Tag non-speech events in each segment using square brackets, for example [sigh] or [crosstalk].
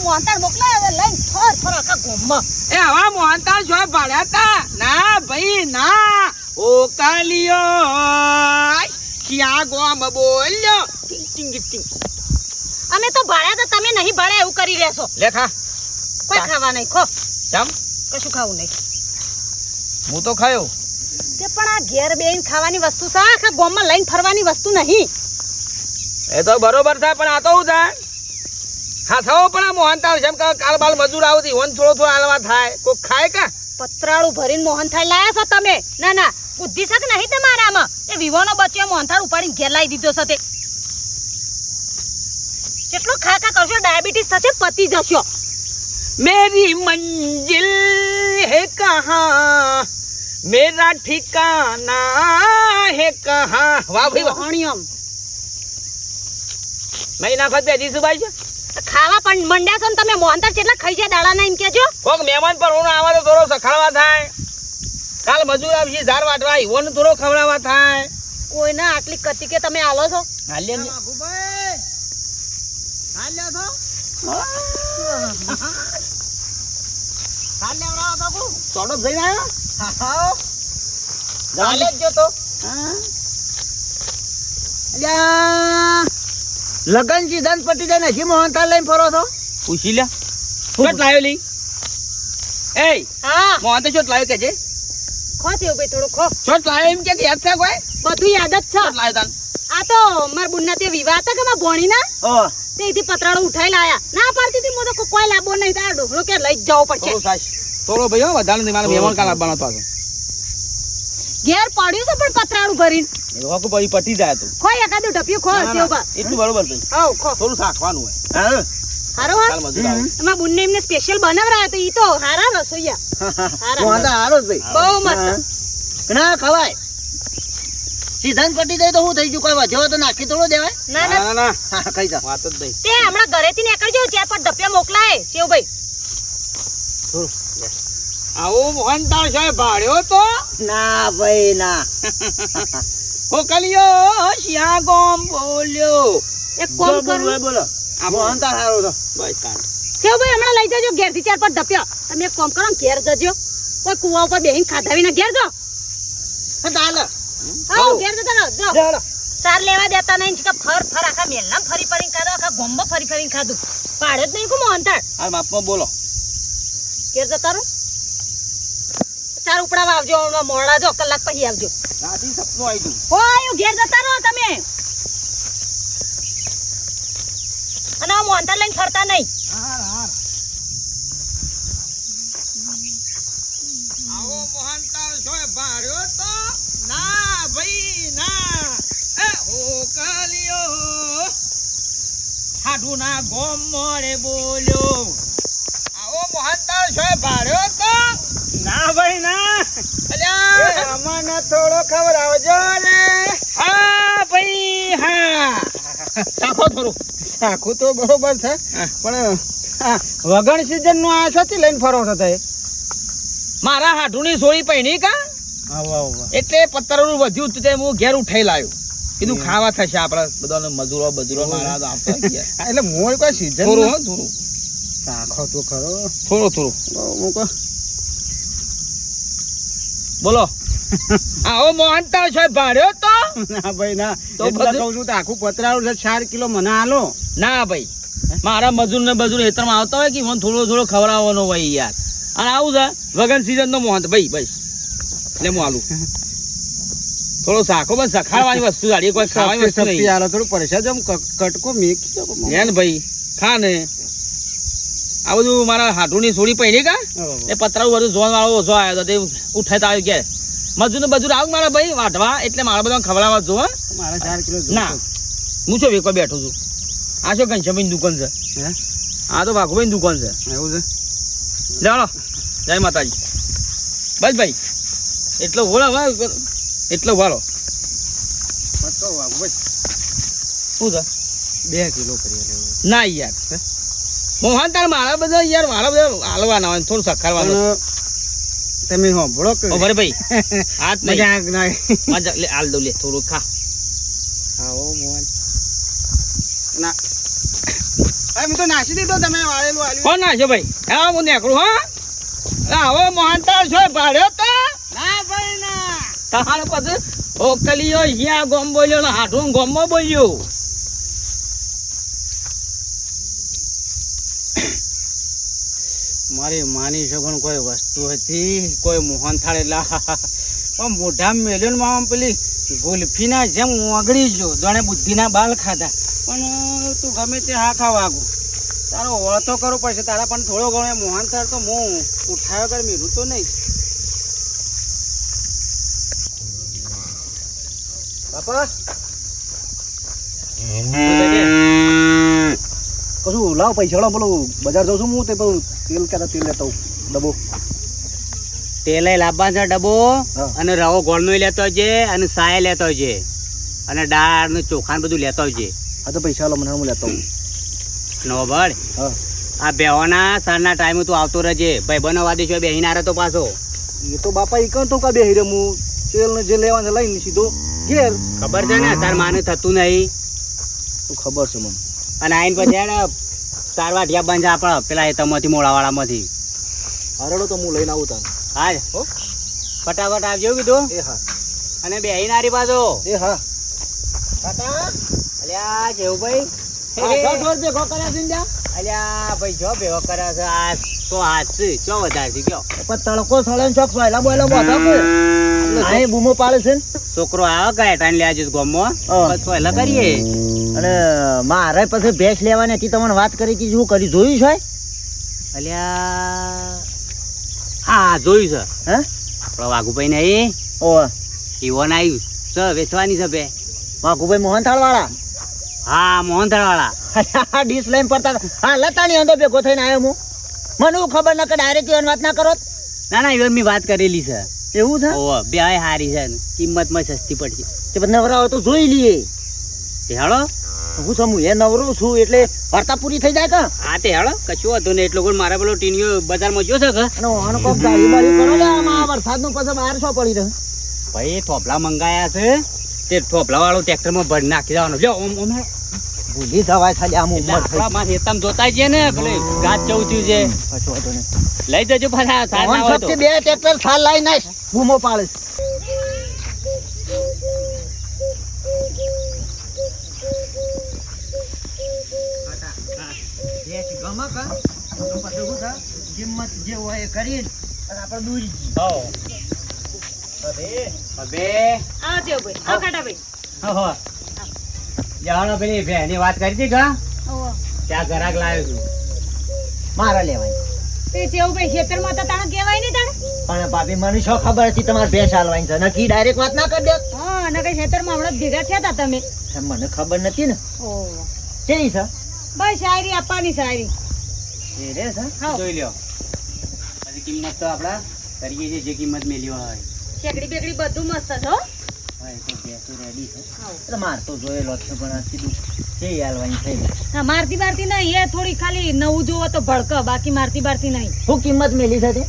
એક પતરાનું મોહનતાળ મોકલે હવે લઈને ફર ફર આખા ગોમમાં. એ હવા મોહનતાળ સોય ભાડ્યા તા? ના ભાઈ ના. ઓ કાલિયો ક્યાં ગોમ બોલ્યો? ટિંગ ટિંગ ટિંગ અમે તો ભાડ્યા તો તમે નહીં ભાડે એવું કરી લેશો. લેખા કોઈ ખાવા નહીં ખો. જમ કશું ખાવું નહીં. હું તો ખાયો. તે પણ આ ઘેર બેન ખાવાની વસ્તુ છે આખા ગોમમાં લઈને ફરવાની વસ્તુ નહીં. એ તો બરોબર થાય પણ આ તો હું થાય સાસાઓ પણ આ મોહન થાળ જેમ કાલ બાલ મજૂર આવતી વન થોડો થોડો હાલવા થાય. કોઈ ખાય કા? પતરાળું ભરીને મોહન થાળ લાયા છો તમે? ના ના બુદ્ધિશક નહીં તમારામાં એ વિવોનો બચ્યો મોહન થાળ ઉપાડીને ઘેર દીધો છે તે. જેટલો ખાકા કરશો ડાયાબિટીસ થશે પતી જશો. મેરી મંજિલ હે કહા? મેરા ઠિકાના હે કહા? વાહ ભાઈ વાહ. મહિના ખત બેજી સુભાઈ છે? ખાવા પણ મંડ્યા છો ને તમે મોહનતર કેટલા ખાઈ જાય દાડાના એમ કેજો કોક મહેમાન પર હું આવા તો થોડો સખાડવા થાય. કાલ મજૂર આવશે ઝાડ વાટવા ઈવોને થોડો ખવડાવવા થાય. કોઈના આટલી કતી કે તમે આલો છો? હાલ્ય ને. ચોડો જઈને આવ્યો? હાલ્યા જ ગયો તો. લગન જી પટી જાય ને હજી મોહનતાળ લઈને ફરો છો? પૂછી લે. ચોટ લાવ્યો લી. એ હા. મોહન તો ચોટ લાવ્યો કે છે? ખો થયો ભાઈ થોડો ખો. ચોટ લાવ્યો એમ કે યાદ છે કોઈ? બધું યાદ જ છે. લાવ્યો તન. આ તો માર બુનના તે વિવાહ હતા કે મારા ભોણીના? ઓ. તે અહીંથી પતરાળો ઉઠાઈ લાયા. ના પાડતી હતી મોદો તો કોઈ લાભો નહીં તાર ડોકરો કે લઈ જાવ જવો પડશે? થોડો ભાઈ હો વધારે નહીં મારા મહેમાન કાલ આવવાનો હતો. ઘેર પડ્યું છે પણ પતરાળું ભરીને. એ વખત પછી પટી જાય તું. ખો એકાદ ઢપ્યું ખો છે ઊભા એટલું બરોબર છે. હવ ખો. થોડું સાખવાનું હોય. હા? હારો હા? મજૂર આવે. એમાં બુનને એમને સ્પેશિયલ બનાવરા તો ઈ તો હારા રસોઈયા. હારા. મોહનતાળ હારો ભાઈ બહુ મસ્ત. ના ખવાય. સીધન પટી જાય તો હું થઈ ગયું. કોઈ વધ્યો તો નાખી થોડો દેવાય. ના ના. ના ના હા ખાઈ જા. વાત જ નહીં. તે હમણાં ઘરેથી નીકળજો ચાર પાંચ ઢપિયા મોકલાય. સેવભાઈ આવો મોહનતાળ છે ભાડ્યો તો? ના ભાઈ ના. [laughs] કોકલિયો શિયા ગોમ બોલ્યો. એ કોમ કરું? બોલો બોલો. આ મોહનતાળ હારો તો બસ તાન સેવભાઈ હમણાં લઈ જજો ઘેરથી ચાર પર ડબ્યા તમે એક કોમ કરો ને ઘેર જજો. કોઈ કુવા ઉપર બેહીને ખાધા વિના ઘેર જો. ચાલો હા ઘેર જતા રહો જો. ચાર લેવા દેતા નહીં કે ફર ફર આખા મેલના ફરી ફરીને ખાધું આખા ગોમ્બો ફરી ફરીને ખાધું. પાડ્યો જ નહીં કું મોહનતાળ હા માપમાં બોલો. ઘેર જતા રહો. ચાર ઉપડાવા આવજો મોડા જો કલાક પછી આવજો. રાતી સપનું આવી ગયું. હો આયો ઘેર જતા રહો તમે. અને આ મોહનતાળ લઈને ફરતા નહીં. આવો મોહનતાલ છો ભાર્યો તો? ના ભાઈ ના. એ હો કાલિયો. સાધુ ના ગોમ મોડે બોલ્યો. આવો મોહનતાળ છો ભાડ્યો તો ના ભાઈ ના અમને થોડો ખબર આવજો ને. હા ભાઈ હા. ચાખો થોડું. આખું તો બરોબર છે પણ વગણ સીઝનનું આ શોથી લઈને ફરો છો તે મારા હાડુની સોળી પહેણી કા? એટલે પત્તરનું વધ્યું તો હું ઘેર ઉઠાઈ લાવ્યો કીધું ખાવા થશે આપડે બધાને મજૂરો બજૂરો મારા એટલે મોર કોઈ સીઝન થોડું થોડું. આખો તો ખરો. થોડું થોડું. બોલો. આવો મોહનતાળ છે ભાડ્યો તો? ના ભાઈ ના. તો એટલે બધું- કહું છું તો આખું પતરાળું છે ચાર કિલો મને આલો. ના ભાઈ મારા મજૂર ને બજૂર હેતરમાં આવતા હોય કે મને થોડો થોડો ખવડાવવાનો હોય યાર. અને આવું છે વગન સીઝન નો મોહન ભાઈ ભાઈ લે હું આલું. થોડો સાખો બસ સખાડવાની વસ્તુ જાડી કોઈ ખાવાની વસ્તુ નહીં. યાર થોડું પરેશાન જમ કટકો મેકી ને ભાઈ ખા ને. આ બધું મારા હાટુની સોડી પહેરી કા? એ પતરાવું બધું જોન વાળો ઓછો આવ્યો તો તે ઉઠાતા તો આવ્યો કે મજૂર ને બજૂર આવું મારા ભાઈ વાઢવા એટલે મારા બધા ખવડાવવા જો મારા ચાર કિલો ના હું છો વેકો બેઠો છું? આ શું ઘનશ્યામભાઈની દુકાન છે? હે? આ તો ભાગુભાઈની દુકાન છે. એવું છે? ચાલો જય માતાજી. બસ ભાઈ એટલો વોળો હવે એટલો વાળો શું છે? બે કિલો કરી ના યાર. હું? હા તાર મારા બધા યાર મારા બધા હાલવાના હોય થોડું સખાડવાનું. પણ હો હોંભળો કે? ઓ ભરે ભાઈ હાથ નહીં. મજાક નહીં મજા લે આલ દઉં લે થોડું ખા. આવો મોહન. ના. ભાઈ તો નાસી દીધો તમે વાળેલું આલ્યું. કોણ ના ભાઈ? હા હું નીકળું હા. આવો મોહનતાળ છો ભાડ્યો તો? ના ભાઈ ના. તમારે પછી ઓકલીઓ હિયા ગોમ બોલ્યો ને હાથું ગોમમાં બોલ્યો. મારી માની સગણ કોઈ વસ્તુ હતી, કોઈ મોહન થાળ. એટલે પણ મોઢા મેલ્યો ને મામા પેલી ગુલ્ફીના જેમ ઓગળી જો જાણે બુદ્ધિના બાલ ખાધા. પણ તું ગમે તે હા ખાવા આગું તારો ઓળતો કરવો પડશે, તારા પણ થોડો ઘણો મોહન થાળ તો હું ઉઠાયો કર મીરું તો નહીં. બાપા. કશું લાવ પૈસા પેલું બજાર જાઉં છું હું તે પેલું તેલ ક્યારે તેલ લેતો ડબ્બો. તેલે લાવવા છે ડબ્બો અને રવો ગોળનો લેતો છે અને સાય લેતો છે અને દાળ ને ચોખા બધું લેતો છે હા તો પૈસા મને હું લેતો આવું. નો બળ. આ બેહોના સાંજના ટાઈમે તું આવતો રહેજે. ભાઈ બનો વાદી છો બેહીને આરે તો પાછો. એ તો બાપા એ કણ તો કા બેહી હું તેલ ને જે લેવાનું લઈને સીધો ઘેર. ખબર છે ને તાર માને થતું નહીં. તો ખબર છે મને. અને આઈને પછી ચાર વાટિયા બંધ આપડે પેલા એ તમાંથી મોડાવાળામાંથી હરડો તો હું લઈને આવું તાન હાજ હો? ફટાફટ આવજો કીધું. એ હા. અને બે નારી પાછો. એ હા. અલ્યા જેવું ભાઈ? અલ્યા ભાઈ જો ભેગો કરે છે. આ સો હાથ છે. ચો વધારે છે કયો પણ તડકો સળે ચોક સોયલા બોયલા બૂમો પાડે છે છોકરો આવે કયા ટાઈમ લે આજે ગમો હા. કરીએ. અને મારે પછી ભેંસ લેવાની હતી તમને વાત કરી હતી શું કરી જોયું છે? અલ્યા હા જોયું છે. હે? આપણો વાઘુભાઈ નહીં ઓ. ઈવોન આવ્યું છે વેચવાની છે બે. વાઘુભાઈ મોહનથાળ વાળા હા મોહનથાળ વાળા ડીશ લઈને પડતા. હા લતાની અંદર ભેગો થઈને આવ્યો હું. મને હું ખબર ન કે ડાયરેક્ટ એવાની વાત ના કરો? ના ના ઈવન મેં વાત કરેલી છે. એવું છે? ઓ બે હારી છે કિંમતમાં સસ્તી પડશે. તે બધા હોય તો જોઈ લઈએ હેળો. હું સમું એ નવરો છું એટલે વાર્તા પૂરી થઈ જાય કા? હા તે હેળો કશું હતું ને એટલો મારા પેલો ટીનિયો બજારમાં જો છે કે? અને ઓનો કોક ગાડી બાડી કરો લે આમાં વરસાદનું પછી બહાર છો પડી રહ્યો? ભાઈ થોપલા મંગાયા છે. તે થોપલા વાળો ટ્રેક્ટરમાં ભરી નાખી દેવાનો. લ્યો ઓમ ઓમ. ભૂલી જવાય ખાલી આમ ઉમરમાં હેતામ જોતા જઈએ ને ભલે ગાત ચૌ થયું છે. કશું વાંધો નહીં. લઈ જજો પાછા સાલ ના હોય તો. બે ટ્રેક્ટર સાલ લઈ નાખ બૂમો પાડે છે. કિંમત જે હોય એ કરીને અને આપણે દૂરી જઈએ. હોવ. હવે? આવજો ભાઈ. આવ કાટા ભાઈ. ઓહો. જાણો પેલી બેની વાત કરી હતી કા? ત્યાં ઘરાક લાવ્યો છું. મારે લેવાની તે જેવું ભાઈ ખેતરમાં તો તાણે કહેવાય નહીં તાણે. પણ ભાભી મને શું ખબર હતી તમારે ભેંસ હાલવાની છે? નક્કી ડાયરેક્ટ વાત ના કરી દે. હા અને કઈ ખેતરમાં હમણાં જ ભેગા થયા હતા તમે. મને ખબર નથી ને. કેવી છે? બસ શાયરી આપવાની શાયરી. એ રે સર જોઈ લ્યો. પછી કિંમત તો આપડા કરીએ છીએ જે કિંમત મેલ્યો હોય. શેકડી બેકડી બધું મસ્ત છે હો. હા, એ તો ભેંસો ready છે. હાવ. એટલે માર તો જોયેલો છે પણ કીધું કેવી હાલવાની થઈ મારતી બારતી નહીં એ થોડી ખાલી નવું જોવો તો ભડક બાકી મારતી બારતી નહીં. હું કિંમત મેલી છે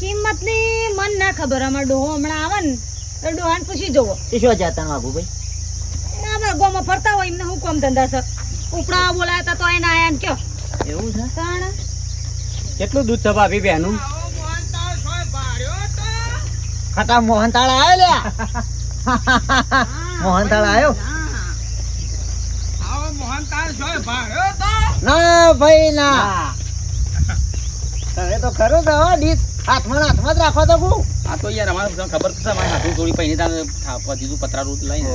કિંમતની મન ના ખબર અમાર ડોહો હમણાં આવે ને તો ડોહાને પૂછી જોવો. એ શું જાતા વાગુ ભાઈ? અમારા ગામમાં ફરતા હોય એમને શું કામ ધંધા છે? ઉપડા બોલાયા હતા તો એને આયા ને કયો. એવું છે? તાણ? કેટલું દૂધ છે ભાભી બેનું ખાતા મોહનતાળ આવ્યો લ્યા. મોહનતાળ આવ્યો? ના ભાઈ ના. તમે તો ખરું છે હો ડીશ હાથમાં હાથમાં જ રાખો તો હું આ તો યાર અમારે તમને ખબર છે મારે હાથું થોડી થાપવા દીધું પતરા રૂટ લઈને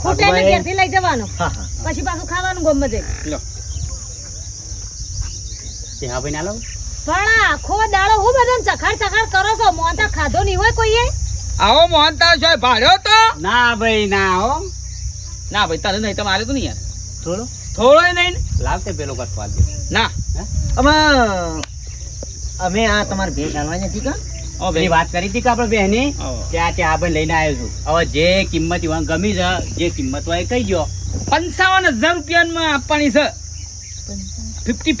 ખોટે ઘેરથી લઈ જવાનો. હા હા. પછી પાછું ખાવાનું ગોમ મજે. લો. તે હા ભાઈ ના લો પણ આખો દાડો હું બધાને ચખાડ ચખાડ કરો છો? મોહનતા ખાધો નહીં હોય કોઈએ? આવો મોહનતા છો ભાડ્યો તો? ના ભાઈ ના હો. ના ભાઈ તારે નહીં તમારે તો નહીં યાર. થોડો? થોડો નહીં ને? લાવતે પેલો કટવા દે ના. અમે અમે આ તમારે ભેંસ હાલવાની હતી કા? ભાઈ. વાત કરી હતી કે આપણે બહેની ત્યાં ત્યાં આપણે લઈને આવ્યો છું. હવે જે કિંમત ગમી છે જે કિંમત હોય કહી દો પંચાવન હજાર રૂપિયામાં આપવાની છે. Fifty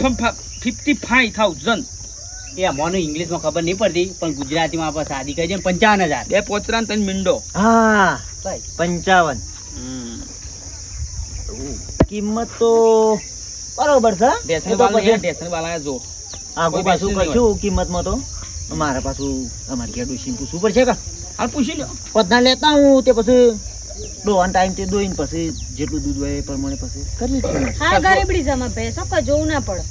fifty five thousand. એ અમને ઇંગ્લિશમાં ખબર નહીં પડતી પણ ગુજરાતીમાં આપણે સાદી કહી છે પંચાવન હજાર. બે પોચરા ત્રણ મીંડો. હા પંચાવન. કિંમત તો બરોબર છે ઢેસણ વાળા જો. આગુ કોઈ પાછું કશું કિંમતમાં તો? મારા પાછું અમારે ઘેર ડોશીને પૂછવું પડશે કા? હાલ પૂછી લ્યો. પદના લેતા હું તે પછી દોવાનો ટાઈમ તે દોઈને પછી જેટલું દૂધ હોય એ પ્રમાણે પછી કરી લઈશું. હા ગરીબડી જમા ભેંસો કોઈ જોવું ના પડે.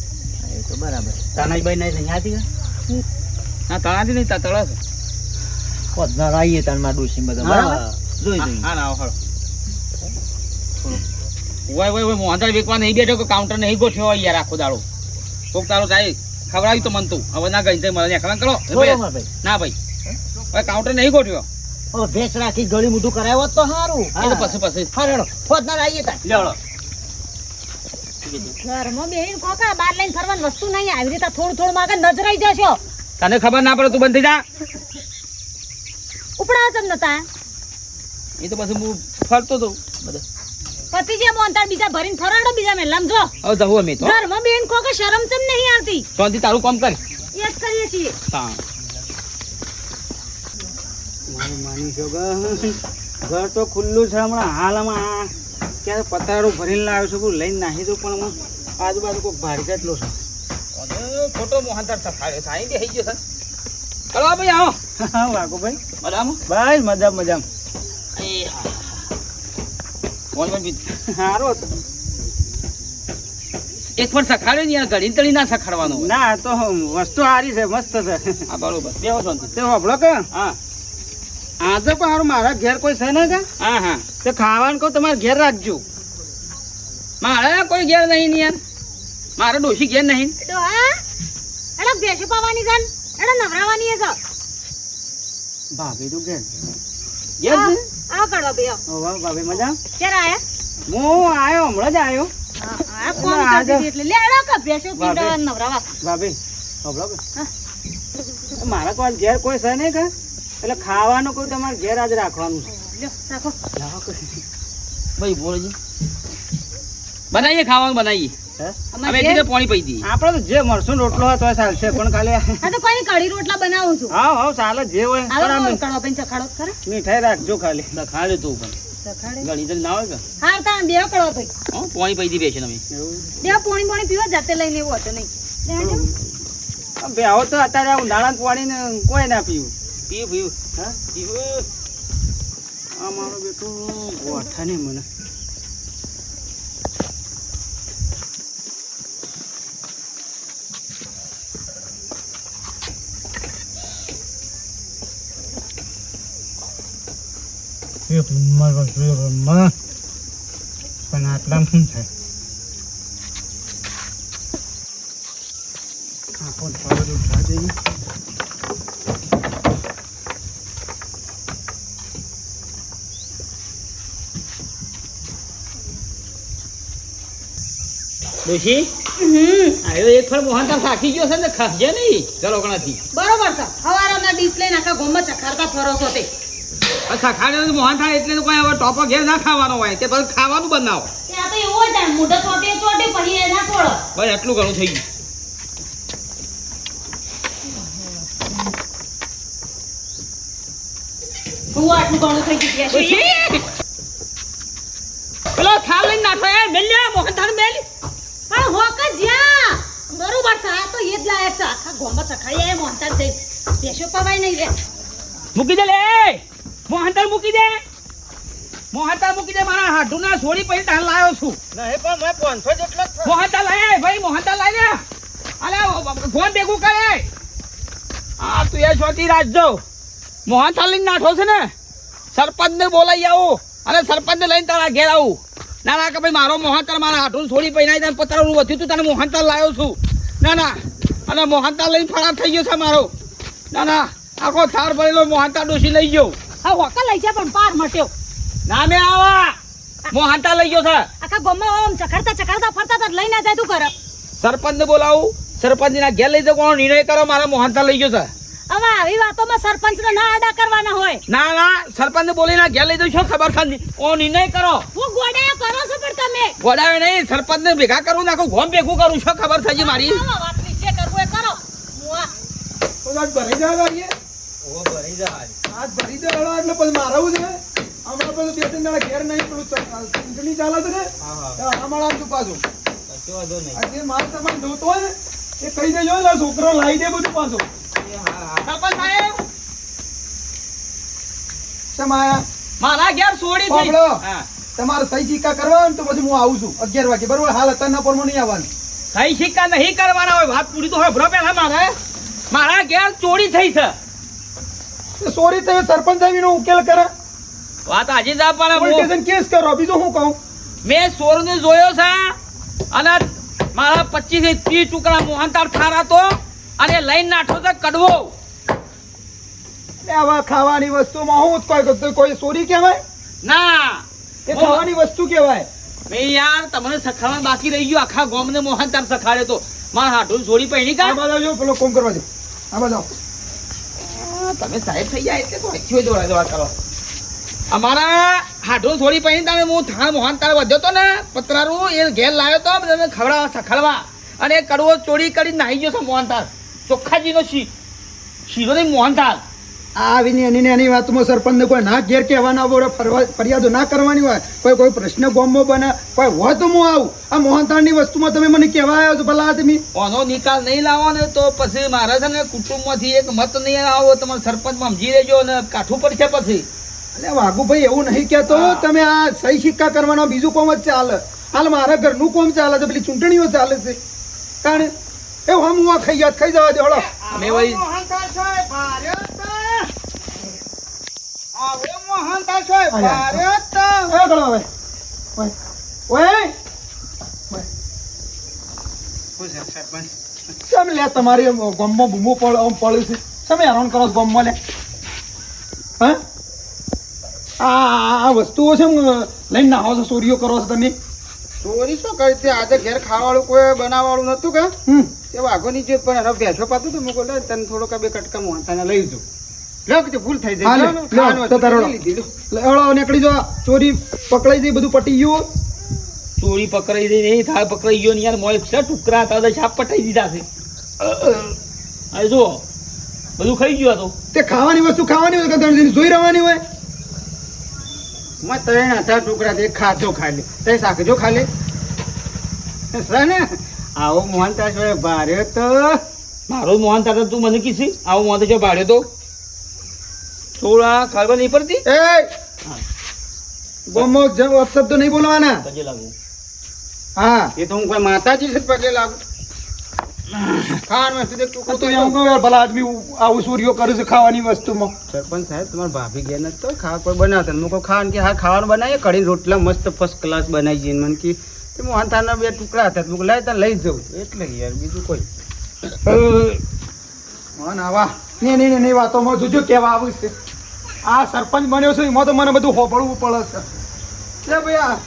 એ તો બરાબર. તાનાજીભાઈ નહીં કે ના તળાથી નહીં તા તળા છે પદના રાઈએ તારમાં ડોશી બધા બરાબર? જોઈ જોઈ. હા ના હળ ઓય ઓય ઓય મોહનદાર વેકવા નહીં બેઠો કે કાઉન્ટર નહીં ગોઠ્યો યાર આખો દાડો. કોક તારો થાય ખવડાવી તો મન તું. હવે ના ગઈ મળે ને ખબર કરો. ભાઈ, ના ભાઈ. હવે કાઉન્ટર નહીં ગોઠવ્યો. હવે ભેંસ રાખી ગળી મોઢું કરાવ્યો તો સારું એટલે પછી પછી હા રેડો પદના આવીએ તા લેડો ઘરમાં બેહીને કોકા બાર લઈને ફરવાની વસ્તુ નહીં આવી રીતે થોડું થોડું માગે નજરાઈ જશો. તને ખબર ના પડે તું બંધ થઈ જા. ઉપડા ચમ નતા. એ તો પછી હું ફરતો તો બધો. પતિ જે મોંતાર બીજા ભરીને ફરાડો બીજા મેં લમજો હવે જવું અમે તો. ઘરમાં બેન કોકે શરમ ચમ નહીં આવતી? શાંતિ તારું કામ કર. એ જ કરીએ છીએ. હા. માની છો ઘર તો ખુલ્લું છે હમણાં હાલમાં. ક્યારે પતરારું ભરીને લાવ્યો છું લઈને નાહી દઉં પણ હું આજુબાજુ કોઈ ભારી જેટલો છે. ખોટો મોહનદાર સફાયો છે. અહીં બેસી ગયો છે. ચલો ભાઈ આવો. હા વાગો ભાઈ. બરાબર ભાઈ મજા મજા એ હા મોહન સારો એક વાર સખાડ્યો ને યાર ઘડી તળી ના સખાડવાનો ના તો વસ્તુ સારી છે મસ્ત છે. હા બરોબર. બેહો શાંતિ તે હોભળો કે? હા. આજે પણ હારું મારા ઘેર કોઈ છે ને કે? હા હા. તો ખાવાનું કહું તમારે ઘેર રાખજો. મારે કોઈ ઘેર નહીં ને યાર. મારે ડોશી ઘેર નહીં. એડો ભેંસો પાવાની છે એડો નવરાવાની છે ભાભી તું ઘેર ઘેર છે? આ કરો બે ઓ વાહ ભાભી મજા? ક્યારે આયા? હું આયો હમણાં જ આયો. હા, હા, કોમ કરતી એટલે? લે એડો કે ભેંસો પીડો નવરાવા. ભાભી હોભળો મારા કોઈ ઘેર કોઈ છે નહીં કે? એટલે ખાવાનું કોઈ તમારે ઘેર જ રાખવાનું છે. લ્યો રાખો. લાવો કે. ભાઈ બોલજી બનાવીએ ખાવાનું બનાવીએ. હે? અમે એટલે પાણી પી આપણે તો જે મળશું રોટલો હોય તો ચાલશે પણ ખાલી હા તો કોઈ કઢી રોટલા બનાવું છું. હા હા ચાલે જે હોય હાલો કડવા પૈન ચખાડો ખરા? મીઠાઈ રાખજો ખાલી. ખાડે તું પણ. ચખાડે? ઘણી ના હોય કે? હાર તા બે કડવા પૈ હો પાણી પી દી અમે એવું? બે પોણી પાણી પીવા જાતે લઈને એવું હતું નહીં. બે આવો તો અત્યારે ઉનાળાનું પાણી ને કોઈ ના પીવું. પીવું પીવું હા? પીવું આ મારો બેટો ગોઠા ને મને. પણ આટલા શું થાય? આખો ડોશી હમ. આયો એક ફળ મોહનદાર થાકી ગયો છે ને ખાજે નહીં. ચલો ગણાથી બરોબર છે. હવારોના ડીશ લઈને આખા ગોમાં ચખાડતા ફરો છો તે. ખાડે મોહન થાય એટલે કોઈ હવે ટોપો ઘેર ના ખાવાનો હોય. તે પછી ખાવાનું બનાવો. ત્યાં તો એવું જ મોઢા ચોટે ચોટે પછી એના છોડો. બસ એટલું ઘણું થઈ ગયું. હું આટલું ઘણું થઈ ગયું પેલો થાળ લઈને નાખો. એ મેલ્યા મોહન મોહનથાળ મેલ. પણ હોક જ જ્યાં. બરોબર છે આ તો એ જ લાયક છે. આખા ગોમાં ચખાડી એ મોંતા જઈ. બેસો પવાય નહીં રે. મૂકી દે લે મોહનથાળ મૂકી દે. મોહનથાળ મૂકી દે મારા હાડુના છોડી પછી તાણ લાવ્યો છું. નહીં પણ મેં પાંચસો જેટલો જ લાય ભાઈ મોહનથાળ લાય ને અલે ફોન ભેગું કરે હા તું એ છોટી રાખજો. મોહનથાળ લઈને નાઠો છે ને. સરપંચને બોલાઈ આવું અને સરપંચને લઈને તારા ઘેર આવું. ના ના કે ભાઈ મારો મોહનતાલ મારા હાથું છોડી પૈનાઈ તને પતરાનું વધ્યું તું તને મોહનતાલ લાવ્યો છું. ના ના અને મોહનતાલ લઈને ફરાર થઈ ગયો છે મારો. ના ના આખો થાર ભરેલો મોહનતાલ ડોસી લઈ ગયો. હા હોકા લઈ જાય પણ પાર મટ્યો. ના મેં આવા. મોહનતાલ લઈ ગયો છે. આખા ગોમાં આમ ચખાડતા ચખાડતા ફરતા તા લઈને જાય તું કરે સરપંચને બોલાવું. સરપંચના ઘેર લઈ જાવ કોણ નિર્ણય કરો મારા મોહનતાલ લઈ ગયો છે. હવે આવી વાતોમાં સરપંચને ના આડા કરવાના હોય. ના ના સરપંચ બોલીને ઘેર લઈ જાઉં શું ખબર છે? ઓ નિર્ણય કરો. હું ગોડાયો કરો છો પણ તમે? ગોડાયો નહીં સરપંચને ભેગા કરું નાખું ગોમ ભેગું કરું છો ખબર થઈ મારી? વાત નીચે કરવું એ કરો. હું આ આજ ભરી જાય લાગીએ ઓ ભરી જાય આજ ભરી જાય એટલે પછી મારવું છે. હમણાં પેલું બે ત્રણ દાડા ઘેર નહીં પેલું ચૂંટણી ચાલે છે ને? હા હા. ત્યાં હમણાં આવતું પાછું? કશો વાંધો નહીં. આ જે માલ જોતો હોય ને એ કહી દેજો છોકરો લાવી દે બધું પાછું. સરપંચ સાહેબ શેમ મારા ઘેર છોડી થઈ હા. તમારે સહી સિક્કા કરવા તો પછી હું આવું છું. અગિયાર વાગે. બરોબર? હાલ અત્યારના પોરમાં નહીં આવવાનું. સહી સિક્કા નહીં કરવાના હોય. વાત પૂરી તો હોય પેલા મારે. મારા ઘેર ચોરી થઈ છે. એ સોરી તમે સરપંચ આવીનો ઉકેલ કરે. વાત આજે જ કેસ કરો. બીજું હું કહું? મેં ચોરને જોયો છે. અને મારા પચીસ ત્રીસ ટુકડા મોહનતાળ થાર હતો અને લઈને નાઠો તો કડવો. આવા ખાવાની વસ્તુમાં હું કોઈ કોઈ ચોરી કહેવાય? ના. એ ખાવાની વસ્તુ કહેવાય. મેં યાર તમને સખાવા બાકી રહી ગયું. આખા ગોમને મોહન તાર સખાડ્યો તો. મારા હાટું છોડી પહેરી કા? આમાં જો પેલો કોમ કરવા દે આમાં જાઓ. તમે સાહેબ થઈ જાય એટલે તો હચ્યો દોડા દોડા કરો. અમારા હાડો થોડી પહેરી તારે હું થાળ મોહન તાર વધ્યો તો ને પતરારું એ ઘેર લાવ્યો તો બધાને ખવડાવવા સખડવા. અને કડવો ચોરી કરી નાહી ગયો છે મોહન તાર. ચોખ્ખાજીનો શી શીરો નહીં મોહન આ આવીને એની એની વાતમાં સરપંચને કોઈ ના ઘેર કહેવાના હોય ફરિયાદો ના કરવાની હોય કોઈ કોઈ પ્રશ્ન ગોમો બને કોઈ હોય તો હું આવું. આ મોહનતાળની વસ્તુમાં તમે મને કહેવા આવ્યો છો ભલા આદમી. ઓનો નિકાલ નહીં લાવવાનો તો પછી મારા છે ને કુટુંબમાંથી એક મત નહીં આવો તમારે સરપંચમાં સમજી લેજો અને કાઠું પડશે પછી. એટલે વાઘુભાઈ એવું નહીં કહેતો. તમે આ સહી સિક્કા કરવાનો બીજું કોમ જ ચાલે. હાલ મારા ઘરનું કોમ ચાલે છે પેલી ચૂંટણીઓ ચાલે છે. કારણ એ હમ હું ખાઈ જાત ખાઈ જવા દે હળો. અમે વળી મોહનથાળ સાહેબ, ભારત. હવે મોહનથાળ સાહેબ, ભારત. એ ગળો હવે ઓય. ઓય. શું છે લે તમારી ગામમાં બૂમો પડ આમ પડે છે. તમે હેરાન કરો છો ગામમાં લે. હા? આ આ- વસ્તુઓ છે લઈને નાહો છો ચોરીઓ કરો છો તમે. ચોરી શું કરી આજે ઘેર ખાવાળું કોઈ બનાવવાળું નતું કે? હમ. તે વાઘોની જે પણ હવે ભેંસો પાતું તો મૂકો લે તને થોડોક બે કટકા મોહનથાળના લઈ જઉં. લો ભૂલ થઈ જાય. નીકળી જો. ચોરી પકડાઈ જઈ બધું પટી ગયું. ચોરી પકડાઈ જઈ નહીં થાય પકડાઈ ગયો ને યાર મોય છે ટુકરા હતા બધા છાપ પટાઈ દીધા છે. હવે જો બધું ખાઈ ગયું તો. તે ખાવાની વસ્તુ ખાવાની હોય કે ત્રણ દિન જોઈ રહેવાની હોય? મેં ત્રણ હતા ટુકડા તે ખાધો ખાલી. તે શાકજો ખાલી. ને આવો મોહનથાળ ભાર્યો તો. મારો મોહન તાતા તું મને કીધી આવો મોહન જો ભાર્યો તો. થોડા ખબર નહીં પડતી? એ! ગોમો અપશબ્દ નહીં બોલવાના. પગે લાગુ. હા. એ તો હું કોઈ માતાજી છે પગે લાગુ. ખાવાનું હતું તે તું હું તો યાર, ભલા આદમી આવું ચોરીઓ કરે છે ખાવાની વસ્તુમાં. સાહેબ તમારા ભાભી ગયા નથી તો ખાવા કોઈ બનાવતા? નથી. ખાવાનું કે હા ખાવાનું બનાવીએ કઢી રોટલા મસ્ત ફર્સ્ટ ક્લાસ બનાવી જઈને મને કે તે મોહનથાળના બે ટુકડા હતા મું લઈ તને લઈ જવું એટલે યાર બીજું કોઈ. મન આવા. ને ને ને વાતોમાં જોજો કેવા આવું છે. આ સરપંચ બન્યો છું એમાં તો મને બધું હોપડવું પડે છે. લે ભાઈ આ.